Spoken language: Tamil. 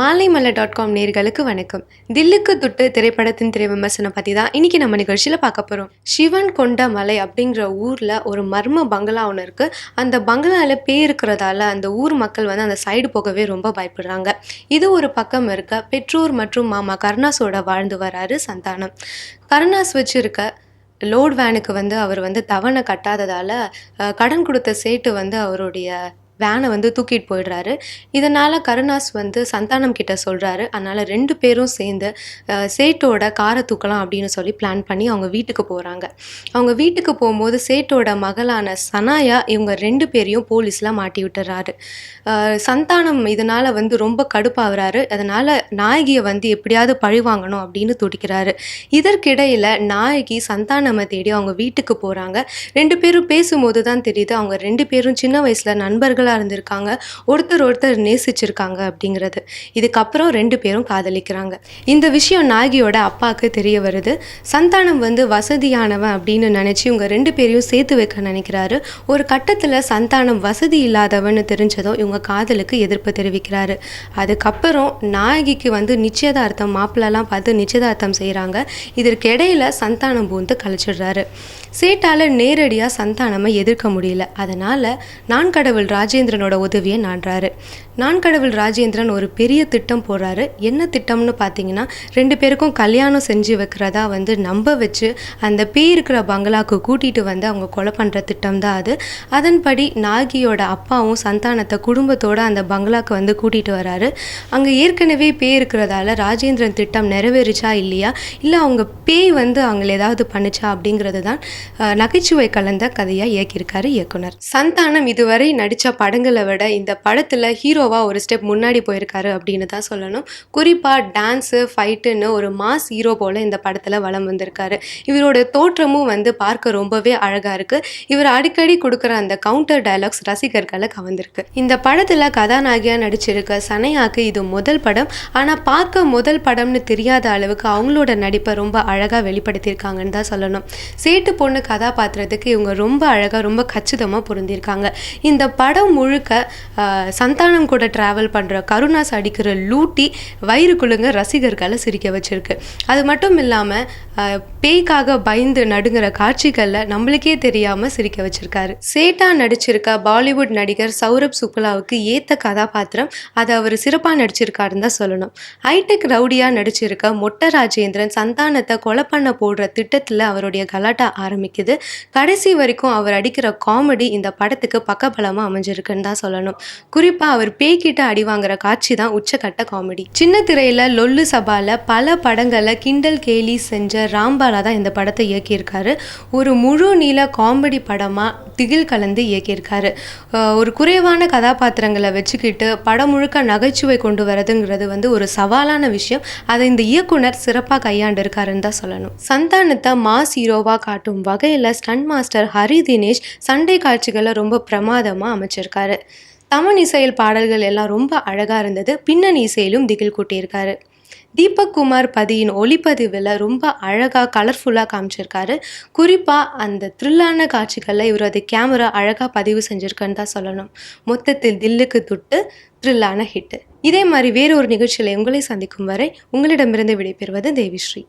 மாலைமலை டாட் காம் நேர்களுக்கு வணக்கம். தில்லுக்கு துட்டு திரைப்படத்தின் திரை விமர்சனம் பற்றி தான் இன்றைக்கி நம்ம நிகழ்ச்சியில் பார்க்க போகிறோம் சிவன் கொண்ட மலை அப்படிங்கிற ஊரில் ஒரு மர்ம பங்களா ஒன்று இருக்குது அந்த பங்களாவில் பேய் இருக்கிறதால அந்த ஊர் மக்கள் வந்து அந்த சைடு போகவே ரொம்ப பயப்படுறாங்க. இது ஒரு பக்கம் இருக்க பெற்றோர் மற்றும் மாமா கருணாஸோட வாழ்ந்து வராரு சந்தானம். கருணாஸ் வச்சுருக்க லோட் வேனுக்கு வந்து அவர் வந்து தவணை கட்டாததால் கடன் கொடுத்த சேட்டு வந்து அவருடைய வேனை வந்து தூக்கிட்டு போயிடுறாரு. இதனால் கருணாஸ் வந்து சந்தானம் கிட்ட சொல்கிறாரு அதனால் ரெண்டு பேரும் சேர்ந்து சேட்டோட காரை தூக்கலாம் அப்படின்னு சொல்லி பிளான் பண்ணி அவங்க வீட்டுக்கு போகிறாங்க அவங்க வீட்டுக்கு போகும்போது சேட்டோட மகளான சனாயா இவங்க ரெண்டு பேரையும் போலீஸில் மாட்டி விட்டுறாரு. சந்தானம் இதனால் வந்து ரொம்ப கடுப்பாகிறாரு. அதனால் நாயகியை வந்து எப்படியாவது பழி வாங்கணும் அப்படின்னு துடிக்கிறாரு. இதற்கிடையில் நாயகி சந்தானமை தேடி அவங்க வீட்டுக்கு போகிறாங்க ரெண்டு பேரும் பேசும்போது தான் தெரியுது. அவங்க ரெண்டு பேரும் சின்ன வயசில் நண்பர்களாக இருந்திருக்காங்க. ஒருத்தர் ஒருத்தர் நேசிச்சிருக்காங்க அப்படிங்கிறது. இதுக்கப்புறம் ரெண்டு பேரும் காதலிக்கிறாங்க. இந்த விஷயம் நாயகியோட அப்பாவுக்கு தெரிய வருது. சந்தானம் வந்து வசதியானவன் அப்படின்னு நினச்சி இவங்க ரெண்டு பேரையும் சேர்த்து வைக்க நினைக்கிறாரு. ஒரு கட்டத்தில் சந்தானம் வசதி இல்லாதவன்னு தெரிஞ்சதும் இவங்க காதலுக்கு எதிர்ப்பு தெரிவிக்கிறாரு. அதுக்கப்புறம் நாயகிக்கு வந்து நிச்சயதார்த்தம் மாப்பிள்ளலாம் பார்த்து நிச்சயதார்த்தம் செய்கிறாங்க இதற்கு இடையில சந்தானம் பூந்து கழிச்சிடுறாரு. சேட்டால நேரடியாக சந்தானமை எதிர்க்க முடியல. அதனால் நான் கடவுள் ராஜே ராஜேந்திரனோட உதவியை நாடுறாரு. நான் கடவுள் ராஜேந்திரன் ஒரு பெரிய திட்டம் போடுறாரு. என்ன திட்டம்னு பார்த்தீங்கன்னா ரெண்டு பேருக்கும் கல்யாணம் செஞ்சு வைக்கிறதா வந்து நம்ப வச்சு அந்த பேய் இருக்கிற பங்களாக்கு கூட்டிகிட்டு வந்து அவங்க கொலை பண்ணுற திட்டம் தான் அது. அதன்படி நாகியோட அப்பாவும் சந்தானத்தை குடும்பத்தோட அந்த பங்களாக்கு வந்து கூட்டிகிட்டு வராரு. அங்கே ஏற்கனவே பேய் இருக்கிறதால ராஜேந்திரன் திட்டம் நிறைவேறிச்சா இல்லையா? இல்லை அவங்க பேய் வந்து அவங்கள ஏதாவது பண்ணுச்சா அப்படிங்கிறது தான் நகைச்சுவை கலந்த கதையாக இயக்கியிருக்காரு இயக்குனர். சந்தானம் இதுவரை நடித்த படங்களை விட இந்த படத்தில் ஹீரோவாக ஒரு ஸ்டெப் முன்னாடி போயிருக்காரு அப்படின்னு தான் சொல்லணும். குறிப்பாக டான்ஸு ஃபைட்டுன்னு ஒரு மாஸ் ஹீரோ போல் இந்த படத்தில் வளம் வந்திருக்காரு. இவரோட தோற்றமும் வந்து பார்க்க ரொம்பவே அழகாக இருக்குது இவர் அடிக்கடி கொடுக்குற அந்த கவுண்டர் டைலாக்ஸ் ரசிகர்களை கவர்ந்திருக்கு. இந்த படத்தில் கதாநாயகியாக நடிச்சிருக்க சனையாக்கு இது முதல் படம். ஆனால் பார்க்க முதல் படம்னு தெரியாத அளவுக்கு அவங்களோட நடிப்பை ரொம்ப அழகாக வெளிப்படுத்தியிருக்காங்கன்னு தான் சொல்லணும். சேட்டு பொண்ணு கதாபாத்திரத்துக்கு இவங்க ரொம்ப அழகாக ரொம்ப கச்சிதமாக பொருந்திருக்காங்க இந்த படம் முழுக்க சந்தானம் கூட ட்ராவல் பண்ணுற கருணாஸ் அடிக்கிற லூட்டி வயிறு குழுங்க ரசிகர்களை சிரிக்க வச்சிருக்கு. அது மட்டும் இல்லாமல் பேய்க்காக பயந்து நடுங்கிற காட்சிகளில் நம்மளுக்கே தெரியாமல் சிரிக்க வச்சிருக்காரு. சேட்டா நடிச்சிருக்க பாலிவுட் நடிகர் சௌரப் சுக்லாவுக்கு ஏற்ற கதாபாத்திரம் அதை அவர் சிறப்பாக நடிச்சிருக்காருன்னு தான் சொல்லணும். ஹைடெக் ரவுடியாக நடிச்சிருக்க மொட்டை ராஜேந்திரன் சந்தானத்தை கொலை பண்ண போடுற திட்டத்தில் அவருடைய கலாட்டா ஆரம்பிக்குது. கடைசி வரைக்கும் அவர் அடிக்கிற காமெடி இந்த படத்துக்கு பக்கபலமாக அமைஞ்சிருக்கு. அமைஞ்சிருக்குன்னு தான் சொல்லணும். குறிப்பாக அவர் பேய்கிட்ட அடி வாங்குற காட்சி தான் உச்சக்கட்ட காமெடி. சின்ன திரையில் லொல்லு சபால பல படங்களை கிண்டல் கேலி செஞ்ச ராம்பாலா தான் இந்த படத்தை இயக்கியிருக்காரு. ஒரு முழு நீள காமெடி படமாக திகில் கலந்து இயக்கியிருக்காரு. ஒரு குறைவான கதாபாத்திரங்களை வச்சுக்கிட்டு படம் முழுக்க நகைச்சுவை கொண்டு வரதுங்கிறது வந்து ஒரு சவாலான விஷயம். அதை இந்த இயக்குனர் சிறப்பாக கையாண்டிருக்காருன்னு தான் சொல்லணும். சந்தானத்தை மாஸ் ஹீரோவாக காட்டும் வகையில் ஸ்டன் மாஸ்டர் ஹரி தினேஷ் சண்டை காட்சிகளை ரொம்ப பிரமாதமாக அமைச்சிருக்காரு தமிழ் இசையில் பாடல்கள் எல்லாம் ரொம்ப அழகாக இருந்தது. பின்னணி இசையிலும் திகில் கூட்டியிருக்காரு. தீபக் குமார் பதியின் ஒளிப்பதிவில் ரொம்ப அழகாக கலர்ஃபுல்லாக காமிச்சிருக்காரு. குறிப்பாக அந்த த்ரில்லான காட்சிகளில் இவரது கேமரா அழகாக பதிவு செஞ்சுருக்குன்னு தான் சொல்லணும். மொத்தத்தில் தில்லுக்கு துட்டு த்ரில்லான ஹிட்டு இதே மாதிரி வேறு ஒரு நிகழ்ச்சியில் உங்களை சந்திக்கும் வரை உங்களிடமிருந்து விடைபெறுவது தேவிஸ்ரீ.